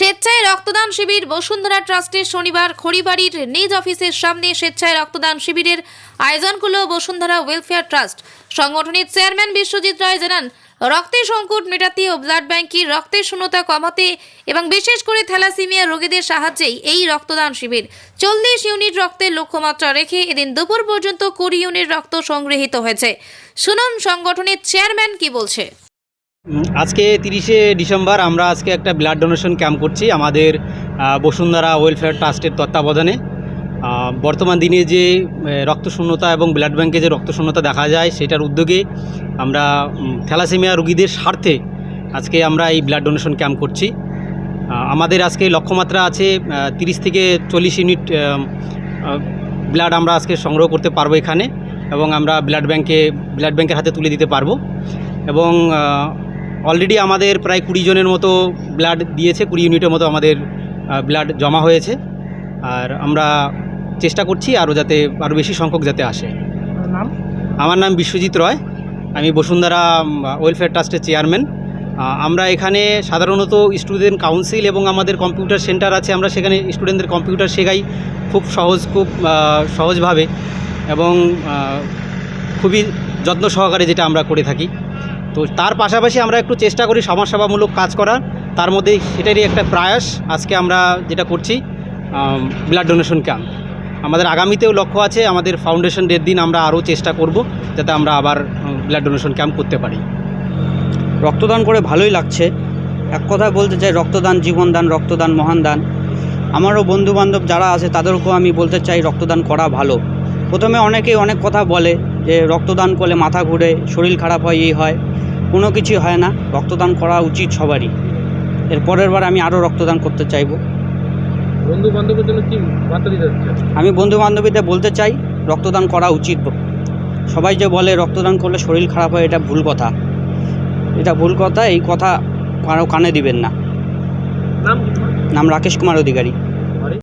স্বেচ্ছায় রক্তদান শিবির, বসুন্ধরা ট্রাস্টের শনিবার খড়িবাড়ির নিজ অফিসের সামনে স্বেচ্ছায় রক্তদান শিবিরের আয়োজন করল বসুন্ধরা ওয়েলফেয়ার ট্রাস্ট সংগঠনের চেয়ারম্যান বিশ্বজিৎ রায় জানান রক্তের সংকট মেটাতে ও ব্লাড ব্যাংকের রক্তের শূন্যতা কমাতে এবং বিশেষ করে থ্যালাসিমিয়া রোগীদের সাহায্যেই এই রক্তদান শিবির। চল্লিশ ইউনিট রক্তের লক্ষ্যমাত্রা রেখে এদিন দুপুর পর্যন্ত কুড়ি ইউনিট রক্ত সংগৃহীত হয়েছে। শুনুন সংগঠনের চেয়ারম্যান কি বলছে। আজকে তিরিশে ডিসেম্বর, আমরা আজকে একটা ব্লাড ডোনেশন ক্যাম্প করছি আমাদের বসুন্ধরা ওয়েলফেয়ার ট্রাস্টের তত্ত্বাবধানে। বর্তমান দিনে যে রক্তশূন্যতা এবং ব্লাড ব্যাংকে যে রক্তশূন্যতা দেখা যায়, সেটার উদ্যোগে আমরা থ্যালাসেমিয়া রোগীদের স্বার্থে আজকে আমরা এই ব্লাড ডোনেশন ক্যাম্প করছি। আমাদের আজকে লক্ষ্যমাত্রা আছে তিরিশ থেকে চল্লিশ ইউনিট ব্লাড আমরা আজকে সংগ্রহ করতে পারব এখানে এবং আমরা ব্লাড ব্যাংকে ব্লাড ব্যাংকের হাতে তুলে দিতে পারব। এবং অলরেডি আমাদের প্রায় কুড়ি জনের মতো ব্লাড দিয়েছে কুড়ি ইউনিটের মতো আমাদের ব্লাড জমা হয়েছে। আর আমরা চেষ্টা করছি আরও যাতে আরও বেশি সংখ্যক যাতে আসে। নাম? আমার নাম বিশ্বজিৎ রয়। আমি বসুন্ধরা ওয়েলফেয়ার ট্রাস্টের চেয়ারম্যান আমরা এখানে সাধারণত স্টুডেন্ট কাউন্সিল এবং আমাদের কম্পিউটার সেন্টার আছে। আমরা সেখানে স্টুডেন্টদের কম্পিউটার শেখাই খুব সহজ খুব সহজভাবে এবং খুবই যত্ন সহকারে যেটা আমরা করে থাকি। তো তার পাশাপাশি আমরা একটু চেষ্টা করি সমাজসেবামূলক কাজ করার। তার মধ্যে সেটারই একটা প্রয়াস আজকে আমরা যেটা করছি ব্লাড ডোনেশন ক্যাম্প আমাদের আগামীতেও লক্ষ্য আছে, আমাদের ফাউন্ডেশন ডের দিন আমরা আরও চেষ্টা করব যাতে আমরা আবার ব্লাড ডোনেশন ক্যাম্প করতে পারি। রক্তদান করে ভালোই লাগছে। এক কথায় বলতে চাই, রক্তদান জীবনদান রক্তদান মহান দান। আমারও বন্ধুবান্ধব যারা আছে, তাদেরকেও আমি বলতে চাই, রক্তদান করা ভালো। প্রথমে অনেকেই অনেক কথা বলে যে রক্তদান করলে মাথা ঘুরে, শরীর খারাপ হয়, এই হয়। কোনো কিছু হয় না রক্তদান করা উচিত সবারই। এর পরের বার আমি আরও রক্তদান করতে চাইব। বন্ধু বান্ধবের জন্য কি বার্তা দিতে আমি বন্ধু বান্ধবীদের বলতে চাই রক্তদান করা উচিত। সবাই যে বলে রক্তদান করলে শরীর খারাপ হয় এটা ভুল কথা। এটা ভুল কথা এই কথা কারও কানে দিবেন না। নাম নাম রাকেশ কুমার অধিকারী।